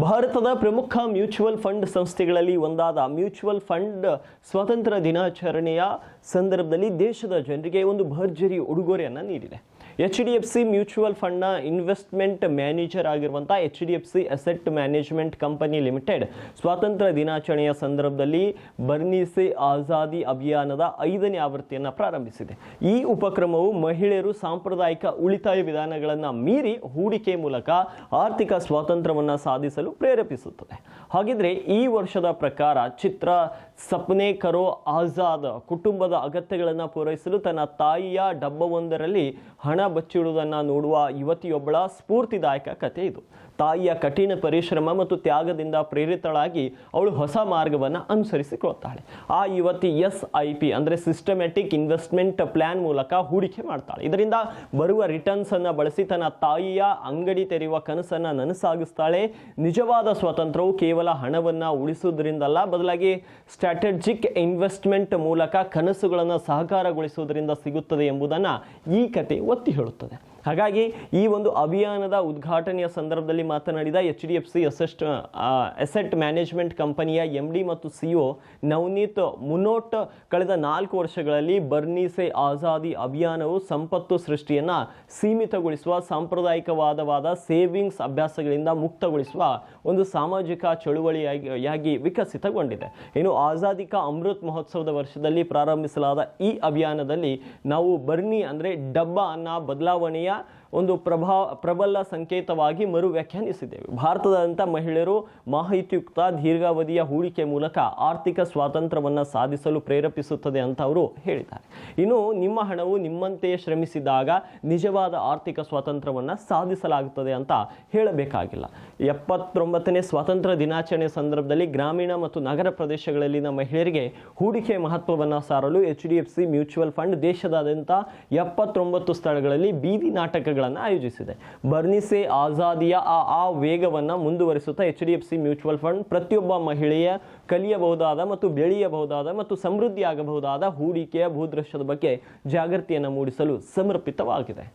ಭಾರತದ ಪ್ರಮುಖ mutual fund ಸಂಸ್ಥೆಗಳಲ್ಲಿ ಒಂದಾದ ಮ್ಯೂಚುವಲ್ ಫಂಡ್ ಸ್ವಾತಂತ್ರ್ಯ ದಿನಾಚರಣೆಯ ಸಂದರ್ಭದಲ್ಲಿ ದೇಶದ ಜನರಿಗೆ ಒಂದು ಭರ್ಜರಿ ಉಡುಗೊರೆಯನ್ನು ನೀಡಿದೆ. H D F C mutual ಫಂಡ್ನ investment manager ಆಗಿರುವಂಥ H D F C asset management company limited ಸ್ವಾತಂತ್ರ್ಯ ದಿನಾಚರಣೆಯ ಸಂದರ್ಭದಲ್ಲಿ ಬರ್ನಿಸೆ ಆಜಾದಿ ಅಭಿಯಾನದ ಐದನೇ ಆವೃತ್ತಿಯನ್ನು ಪ್ರಾರಂಭಿಸಿದೆ. ಈ ಉಪಕ್ರಮವು ಮಹಿಳೆಯರು ಸಾಂಪ್ರದಾಯಿಕ ಉಳಿತಾಯ ವಿಧಾನಗಳನ್ನು ಮೀರಿ ಹೂಡಿಕೆ ಮೂಲಕ ಆರ್ಥಿಕ ಸ್ವಾತಂತ್ರ್ಯವನ್ನು ಸಾಧಿಸಲು ಪ್ರೇರೇಪಿಸುತ್ತದೆ. ಹಾಗಿದ್ರೆ ಈ ವರ್ಷದ ಪ್ರಕಾರ ಚಿತ್ರ ಸಪ್ನೆ ಕರೋ ಆಜಾದ್ ಕುಟುಂಬದ ಅಗತ್ಯಗಳನ್ನು ಪೂರೈಸಲು ತನ್ನ ತಾಯಿಯ ಡಬ್ಬವೊಂದರಲ್ಲಿ ಹಣ ಬಚ್ಚಿಡುವುದನ್ನು ನೋಡುವ ಯುವತಿಯೊಬ್ಬಳ ಸ್ಫೂರ್ತಿದಾಯಕ ಕಥೆ ಇದು. ತಾಯಿಯ ಕಠಿಣ ಪರಿಶ್ರಮ ಮತ್ತು ತ್ಯಾಗದಿಂದ ಪ್ರೇರಿತಳಾಗಿ ಅವಳು ಹೊಸ ಮಾರ್ಗವನ್ನು ಅನುಸರಿಸಿಕೊಳ್ತಾಳೆ. ಆ ಯುವತಿ ಎಸ್ ಐ ಪಿ ಅಂದರೆ ಸಿಸ್ಟಮ್ಯಾಟಿಕ್ ಇನ್ವೆಸ್ಟ್ಮೆಂಟ್ ಪ್ಲ್ಯಾನ್ ಮೂಲಕ ಹೂಡಿಕೆ ಮಾಡ್ತಾಳೆ. ಇದರಿಂದ ಬರುವ ರಿಟರ್ನ್ಸ್ ಅನ್ನು ಬಳಸಿ ತನ್ನ ತಾಯಿಯ ಅಂಗಡಿ ತೆರೆಯುವ ಕನಸನ್ನು ನನಸಾಗಿಸ್ತಾಳೆ. ನಿಜವಾದ ಸ್ವಾತಂತ್ರ್ಯವು ಕೇವಲ ಹಣವನ್ನು ಉಳಿಸುವುದರಿಂದಲ್ಲ, ಬದಲಾಗಿ ಸ್ಟ್ರಾಟಜಿಕ್ ಇನ್ವೆಸ್ಟ್ಮೆಂಟ್ ಮೂಲಕ ಕನಸುಗಳನ್ನು ಸಹಕಾರಗೊಳಿಸುವುದರಿಂದ ಸಿಗುತ್ತದೆ ಎಂಬುದನ್ನು ಈ ಕತೆ ಒತ್ತಿ ಹೇಳುತ್ತದೆ. ಹಾಗಾಗಿ ಈ ಒಂದು ಅಭಿಯಾನದ ಉದ್ಘಾಟನೆಯ ಸಂದರ್ಭದಲ್ಲಿ ಮಾತನಾಡಿದ H D F C assets asset management ಕಂಪನಿಯ ಎಂ ಡಿ ಮತ್ತು ಸಿಒ ನವನೀತ್ ಮುನೋಟ್ ಕಳೆದ ನಾಲ್ಕು ವರ್ಷಗಳಲ್ಲಿ ಬರ್ನೀಸೆ ಆಜಾದಿ ಅಭಿಯಾನವು ಸಂಪತ್ತು ಸೃಷ್ಟಿಯನ್ನು ಸೀಮಿತಗೊಳಿಸುವ, ಸಾಂಪ್ರದಾಯಿಕವಾದವಾದ ಸೇವಿಂಗ್ಸ್ ಅಭ್ಯಾಸಗಳಿಂದ ಮುಕ್ತಗೊಳಿಸುವ ಒಂದು ಸಾಮಾಜಿಕ ಚಳುವಳಿಯಾಗಿ ವಿಕಸಿತಗೊಂಡಿದೆ. ಇನ್ನು ಆಜಾದಿಕ ಅಮೃತ್ ಮಹೋತ್ಸವದ ವರ್ಷದಲ್ಲಿ ಪ್ರಾರಂಭಿಸಲಾದ ಈ ಅಭಿಯಾನದಲ್ಲಿ ನಾವು ಬರ್ನಿ ಅಂದರೆ ಡಬ್ಬ ಅನ್ನ ಬದಲಾವಣೆಯ día ಒಂದು ಪ್ರಭಾ ಪ್ರಬಲ ಸಂಕೇತವಾಗಿ ಮರು ವ್ಯಾಖ್ಯಾನಿಸಿದ್ದೇವೆ ಭಾರತದಂಥ ಮಹಿಳೆಯರು ಮಾಹಿತಿಯುಕ್ತ ದೀರ್ಘಾವಧಿಯ ಹೂಡಿಕೆ ಮೂಲಕ ಆರ್ಥಿಕ ಸ್ವಾತಂತ್ರ್ಯವನ್ನು ಸಾಧಿಸಲು ಪ್ರೇರೇಪಿಸುತ್ತದೆ ಅಂತ ಅವರು ಹೇಳಿದ್ದಾರೆ. ಇನ್ನು ನಿಮ್ಮ ಹಣವು ನಿಮ್ಮಂತೆಯೇ ಶ್ರಮಿಸಿದಾಗ ನಿಜವಾದ ಆರ್ಥಿಕ ಸ್ವಾತಂತ್ರ್ಯವನ್ನು ಸಾಧಿಸಲಾಗುತ್ತದೆ ಅಂತ ಹೇಳಬೇಕಾಗಿಲ್ಲ. ಎಪ್ಪತ್ತೊಂಬತ್ತನೇ ಸ್ವಾತಂತ್ರ್ಯ ದಿನಾಚರಣೆ ಸಂದರ್ಭದಲ್ಲಿ ಗ್ರಾಮೀಣ ಮತ್ತು ನಗರ ಪ್ರದೇಶಗಳಲ್ಲಿನ ಮಹಿಳೆಯರಿಗೆ ಹೂಡಿಕೆ ಮಹತ್ವವನ್ನು ಸಾರಲು H D F C mutual fund ದೇಶದಾದ್ಯಂತ ಎಪ್ಪತ್ತೊಂಬತ್ತು ಸ್ಥಳಗಳಲ್ಲಿ ಬೀದಿ ನಾಟಕಗಳನ್ನು ಆಯೋಜಿಸಿದೆ. ಬರ್ನಿಸೆ ಆಜಾದಿಯ ಆ ಆ ವೇಗವನ್ನು ಮುಂದುವರಿಸುತ್ತಾ H D F C mutual fund ಪ್ರತಿಯೊಬ್ಬ ಮಹಿಳೆಯ ಕಲಿಯಬಹುದಾದ ಮತ್ತು ಬೆಳೆಯಬಹುದಾದ ಮತ್ತು ಸಮೃದ್ಧಿಯಾಗಬಹುದಾದ ಹೂಡಿಕೆಯ ಭೂದೃಶ್ಯದ ಬಗ್ಗೆ ಜಾಗೃತಿಯನ್ನು ಮೂಡಿಸಲು ಸಮರ್ಪಿತವಾಗಿದೆ.